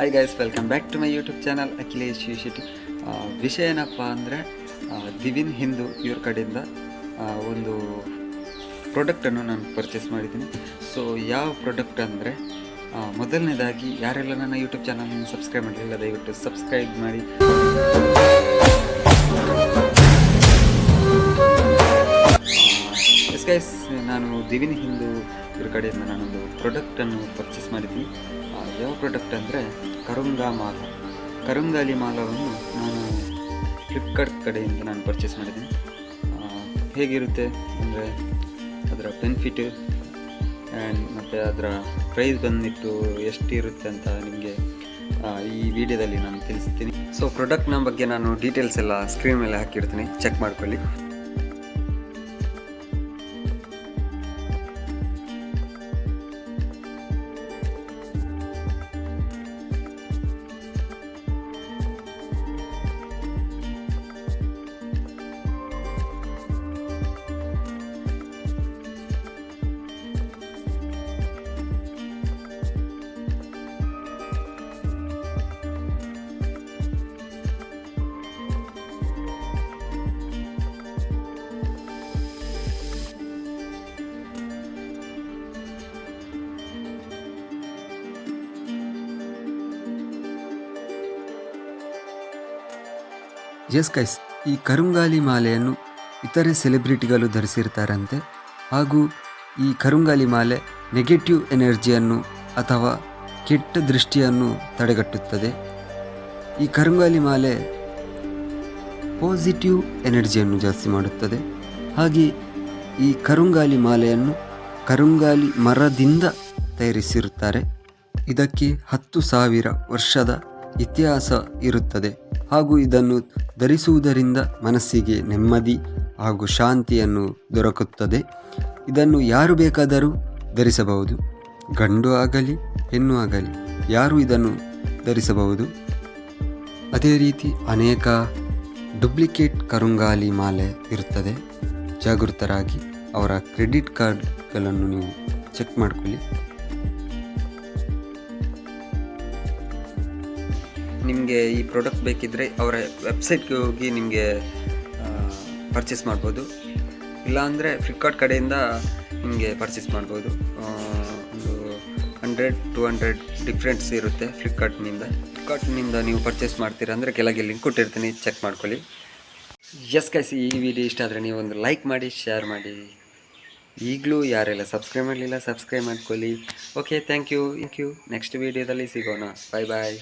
Hi guys welcome back to my YouTube channel Akhilesh Shetty ಆ, ವಿಷಯ ಏನಪ್ಪ ಅಂದರೆ ದಿವಿನ್ ಹಿಂದೂ ಇವ್ರ ಕಡೆಯಿಂದ ಒಂದು ಪ್ರಾಡಕ್ಟನ್ನು ನಾನು ಪರ್ಚೇಸ್ ಮಾಡಿದ್ದೀನಿ. ಸೊ ಯಾವ ಪ್ರಾಡಕ್ಟ್ ಅಂದರೆ ಮೊದಲನೇದಾಗಿ ಯಾರೆಲ್ಲ ನನ್ನ ಯೂಟ್ಯೂಬ್ ಚಾನಲನ್ನು ಸಬ್ಸ್ಕ್ರೈಬ್ ಮಾಡಲಿಲ್ಲ ದಯವಿಟ್ಟು ಸಬ್ಸ್ಕ್ರೈಬ್ ಮಾಡಿ. ಎಸ್ ಗೈಸ್ ನಾನು ದಿವಿನ್ ಹಿಂದೂ ಇವ್ರ ಕಡೆಯಿಂದ ನಾನೊಂದು ಪ್ರಾಡಕ್ಟನ್ನು ಪರ್ಚೇಸ್ ಮಾಡಿದ್ದೀನಿ. ಯಾವ ಪ್ರಾಡಕ್ಟ್ ಅಂದರೆ ಕರುಂಗಾ ಮಾಲ. ಕರುಂಗಾಲಿ ಮಾಲವನ್ನು ನಾನು ಫ್ಲಿಪ್ಕಾರ್ಟ್ ಕಡೆಯಿಂದ ನಾನು ಪರ್ಚೇಸ್ ಮಾಡಿದ್ದೀನಿ. ಹೇಗಿರುತ್ತೆ ಅಂದರೆ ಅದರ ಬೆನಿಫಿಟ್ ಆ್ಯಂಡ್ ಮತ್ತು ಅದರ ಪ್ರೈಸ್ ಬಂದಿಟ್ಟು ಎಷ್ಟಿರುತ್ತೆ ಅಂತ ನಿಮಗೆ ಈ ವಿಡಿಯೋದಲ್ಲಿ ನಾನು ತಿಳಿಸ್ತೀನಿ. ಸೊ ಪ್ರಾಡಕ್ಟ್ನ ಬಗ್ಗೆ ನಾನು ಡೀಟೇಲ್ಸ್ ಎಲ್ಲ ಸ್ಕ್ರೀನ್ ಮೇಲೆ ಹಾಕಿರ್ತೀನಿ. ಚೆಕ್ ಮಾಡ್ಕೊಳ್ಳಿ. ಎಸ್ ಗೈಸ್, ಈ ಕರುಂಗಾಲಿ ಮಾಲೆಯನ್ನು ಇತರೆ ಸೆಲೆಬ್ರಿಟಿಗಳು ಧರಿಸಿರ್ತಾರಂತೆ ಹಾಗೂ ಈ ಕರುಂಗಾಲಿ ಮಾಲೆ ನೆಗೆಟಿವ್ ಎನರ್ಜಿಯನ್ನು ಅಥವಾ ಕೆಟ್ಟ ದೃಷ್ಟಿಯನ್ನು ತಡೆಗಟ್ಟುತ್ತದೆ. ಈ ಕರುಂಗಾಲಿ ಮಾಲೆ ಪಾಸಿಟಿವ್ ಎನರ್ಜಿಯನ್ನು ಜಾಸ್ತಿ ಮಾಡುತ್ತದೆ. ಹಾಗೆ ಈ ಕರುಂಗಾಲಿ ಮಾಲೆಯನ್ನು ಕರುಂಗಾಲಿ ಮರದಿಂದ ತಯಾರಿಸಿರುತ್ತಾರೆ. ಇದಕ್ಕೆ ಹತ್ತು ಸಾವಿರ ವರ್ಷದ ಇತಿಹಾಸ ಇರುತ್ತದೆ. ಹಾಗೂ ಇದನ್ನು ಧರಿಸುವುದರಿಂದ ಮನಸ್ಸಿಗೆ ನೆಮ್ಮದಿ ಹಾಗೂ ಶಾಂತಿಯನ್ನು ದೊರಕುತ್ತದೆ. ಇದನ್ನು ಯಾರು ಬೇಕಾದರೂ ಧರಿಸಬಹುದು. ಗಂಡು ಆಗಲಿ, ಹೆಣ್ಣು ಆಗಲಿ, ಯಾರು ಇದನ್ನು ಧರಿಸಬಹುದು? ಅದೇ ರೀತಿ ಅನೇಕ ಡುಪ್ಲಿಕೇಟ್ ಕರುಂಗಾಲಿ ಮಾಲೆ ಇರುತ್ತದೆ. ಜಾಗೃತರಾಗಿ ಅವರ ಕ್ರೆಡಿಟ್ ಕಾರ್ಡ್ಗಳನ್ನು ನೀವು ಚೆಕ್ ಮಾಡ್ಕೊಳ್ಳಿ. ನಿಮಗೆ ಈ ಪ್ರಾಡಕ್ಟ್ ಬೇಕಿದ್ದರೆ ಅವರ ವೆಬ್ಸೈಟ್ಗೆ ಹೋಗಿ ನಿಮಗೆ ಪರ್ಚೇಸ್ ಮಾಡ್ಬೋದು. ಇಲ್ಲಾಂದರೆ ಫ್ಲಿಪ್ಕಾರ್ಟ್ ಕಡೆಯಿಂದ ನಿಮಗೆ ಪರ್ಚೇಸ್ ಮಾಡ್ಬೋದು. ಒಂದು ಹಂಡ್ರೆಡ್ ಟು ಹಂಡ್ರೆಡ್ ಡಿಫ್ರೆನ್ಸ್ ಇರುತ್ತೆ ಫ್ಲಿಪ್ಕಾರ್ಟ್ನಿಂದ ಫ್ಲಿಪ್ಕಾರ್ಟ್ನಿಂದ ನೀವು ಪರ್ಚೇಸ್ ಮಾಡ್ತೀರಾ ಅಂದರೆ ಕೆಳಗೆ ಲಿಂಕ್ ಕೊಟ್ಟಿರ್ತೀನಿ ಚೆಕ್ ಮಾಡ್ಕೊಳ್ಳಿ. ಎಸ್ ಕೈಸಿ ಈ ವಿಡಿಯೋ ಇಷ್ಟ ಆದರೆ ಒಂದು ಲೈಕ್ ಮಾಡಿ ಶೇರ್ ಮಾಡಿ. ಈಗಲೂ ಯಾರೆಲ್ಲ ಸಬ್ಸ್ಕ್ರೈಬ್ ಮಾಡಲಿಲ್ಲ ಸಬ್ಸ್ಕ್ರೈಬ್ ಮಾಡ್ಕೊಳ್ಳಿ. Okay thank you thank you next ವೀಡಿಯೋದಲ್ಲಿ ಸಿಗೋಣ. ಬಾಯ್ ಬಾಯ್